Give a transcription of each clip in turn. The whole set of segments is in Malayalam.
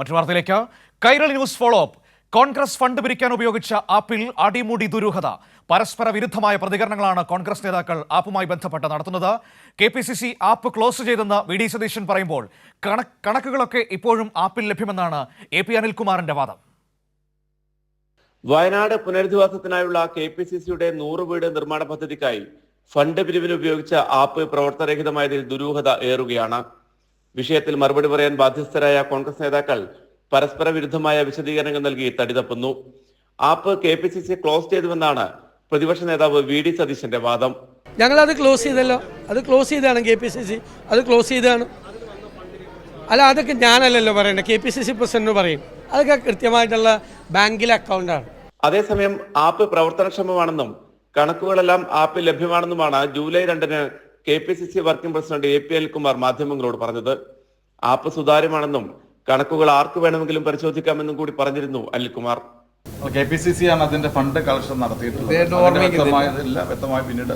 മറ്റു വാർത്തയിലേക്ക്. Kairali news follow up. Congress fund പിരിക്കാൻ ഉപയോഗിച്ച ആപ്പിൽ അടിമുടി ദുരൂഹത. പരസ്പര വിരുദ്ധമായ പ്രതികരണങ്ങളാണ് കോൺഗ്രസ് നേതാക്കൾ ആപ്പുമായി ബന്ധപ്പെട്ട് നടത്തുന്നത്. K P C C app close ചെയ്തെന്ന് വി ഡി സതീശൻ പറയുമ്പോൾ കണക്ക് കണക്കുകളൊക്കെ ഇപ്പോഴും ആപ്പിൽ ലഭ്യമെന്നാണ് എ പി അനിൽകുമാറിന്റെ വാദം. വയനാട് പുനരധിവാസത്തിനായുള്ള കെ പി സി സിയുടെ നൂറ് വീട് നിർമ്മാണ പദ്ധതിക്കായി ഫണ്ട് പിരിവിന് ഉപയോഗിച്ച ആപ്പ് പ്രവർത്തനരഹിതമായതിൽ ദുരൂഹത ഏറുകയാണ്. വിഷയത്തിൽ മറുപടി പറയാൻ ബാധ്യസ്ഥരായ കോൺഗ്രസ് നേതാക്കൾ പരസ്പര വിരുദ്ധമായ വിശദീകരണങ്ങൾ നൽകി തടിതപ്പുന്നു. App K P C C close ചെയ്തുവെന്നാണ് പ്രതിപക്ഷ നേതാവ് വി ഡി സതീശന്റെ വാദം. ഞങ്ങൾ ഞങ്ങളത് ക്ലോസ് ചെയ്തല്ലോ. അത് ക്ലോസ് ചെയ്താണ് കെ പി സി സി. അത് ക്ലോസ് ചെയ്താണ് അല്ല അതൊക്കെ ഞാനല്ലല്ലോ പറയണ്ട. K P C C president പറയും. അതൊക്കെ കൃത്യമായിട്ടുള്ള ബാങ്കിലെ അക്കൗണ്ടാണ്. അതേസമയം ആപ്പ് പ്രവർത്തനക്ഷമമാണെന്നും കണക്കുകളെല്ലാം ആപ്പിൽ ലഭ്യമാണെന്നുമാണ് ജൂലൈ രണ്ടിന് K P C C working president A P അൽകുമാർ മാധ്യമങ്ങളോട് പറഞ്ഞത് ആപ്പ് സുതാര്യമാണെന്നും കണക്കുകൾ ആർക്ക് വേണമെങ്കിലും പരിശോധിക്കാമെന്നും കൂടി പറഞ്ഞിരുന്നു Anilkumar. K P C C ആണ് അതിന്റെ ഫണ്ട് കളക്ഷൻ നടത്തിയിട്ടുള്ളത്. വ്യക്തമായി പിന്നീട്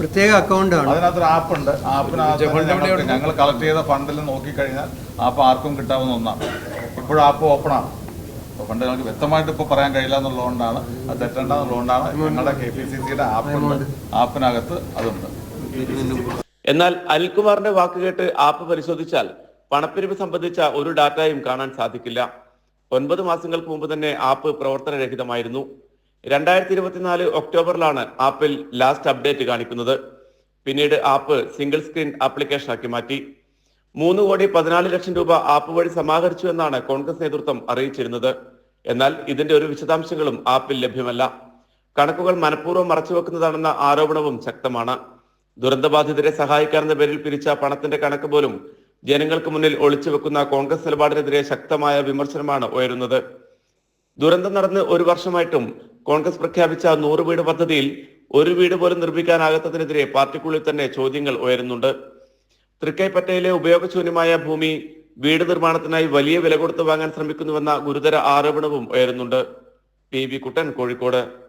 പ്രത്യേക അക്കൗണ്ടാണ് അതിനകത്തൊരു ആപ്പ് ഉണ്ട്. ആപ്പിനകത്ത് ഞങ്ങൾ കളക്ട് ചെയ്ത ഫണ്ടിൽ നോക്കിക്കഴിഞ്ഞാൽ ആപ്പ് ആർക്കും കിട്ടാവുന്ന ഒന്നാണ്. ഇപ്പോഴും ആപ്പ് ഓപ്പൺ ആണ്. പണ്ട് ഫണ്ട് ഞങ്ങൾക്ക് വ്യക്തമായിട്ട് ഇപ്പോൾ പറയാൻ കഴിയില്ല എന്നുള്ളതുകൊണ്ടാണ് അത് തെറ്റണ്ടെന്നുള്ളതുകൊണ്ടാണ് ഞങ്ങളുടെ കെ പി സി സിയുടെ ആപ്പ് ആപ്പിനകത്ത് അതുണ്ട്. എന്നാൽ അനിൽകുമാറിന്റെ വാക്ക് കേട്ട് ആപ്പ് പരിശോധിച്ചാൽ പണപ്പിരിവ് സംബന്ധിച്ച ഒരു ഡാറ്റയും കാണാൻ സാധിക്കില്ല. ഒൻപത് മാസങ്ങൾക്ക് മുമ്പ് തന്നെ ആപ്പ് പ്രവർത്തനരഹിതമായിരുന്നു. രണ്ടായിരത്തി ഇരുപത്തിനാല് ഒക്ടോബറിലാണ് ആപ്പിൽ ലാസ്റ്റ് അപ്ഡേറ്റ് കാണിക്കുന്നത്. പിന്നീട് ആപ്പ് സിംഗിൾ സ്ക്രീൻ ആപ്ലിക്കേഷൻ ആക്കി മാറ്റി. മൂന്ന് കോടി പതിനാല് ലക്ഷം രൂപ ആപ്പ് വഴി സമാഹരിച്ചു എന്നാണ് കോൺഗ്രസ് നേതൃത്വം അറിയിച്ചിരുന്നത്. എന്നാൽ ഇതിന്റെ ഒരു വിശദാംശങ്ങളും ആപ്പിൽ ലഭ്യമല്ല. കണക്കുകൾ മനഃപൂർവം മറച്ചുവെക്കുന്നതാണെന്ന ആരോപണവും ശക്തമാണ്. ദുരന്തബാധിതരെ സഹായിക്കാനെന്ന പേരിൽ പിരിച്ച പണത്തിന്റെ കണക്ക് പോലും ജനങ്ങൾക്ക് മുന്നിൽ ഒളിച്ചു വെക്കുന്ന കോൺഗ്രസ് നിലപാടിനെതിരെ ശക്തമായ വിമർശനമാണ് ഉയരുന്നത്. ദുരന്തം നടന്ന് ഒരു വർഷമായിട്ടും കോൺഗ്രസ് പ്രഖ്യാപിച്ച നൂറ് വീട് പദ്ധതിയിൽ ഒരു വീട് പോലും നിർമ്മിക്കാനാകാത്തതിനെതിരെ പാർട്ടിക്കുള്ളിൽ തന്നെ ചോദ്യങ്ങൾ ഉയരുന്നുണ്ട്. തൃക്കൈപ്പറ്റയിലെ ഉപയോഗശൂന്യമായ ഭൂമി വീട് നിർമ്മാണത്തിനായി വലിയ വില കൊടുത്ത് വാങ്ങാൻ ശ്രമിക്കുന്നുവെന്ന ഗുരുതര ആരോപണവും ഉയരുന്നുണ്ട്. P V Kuttan Kozhikode.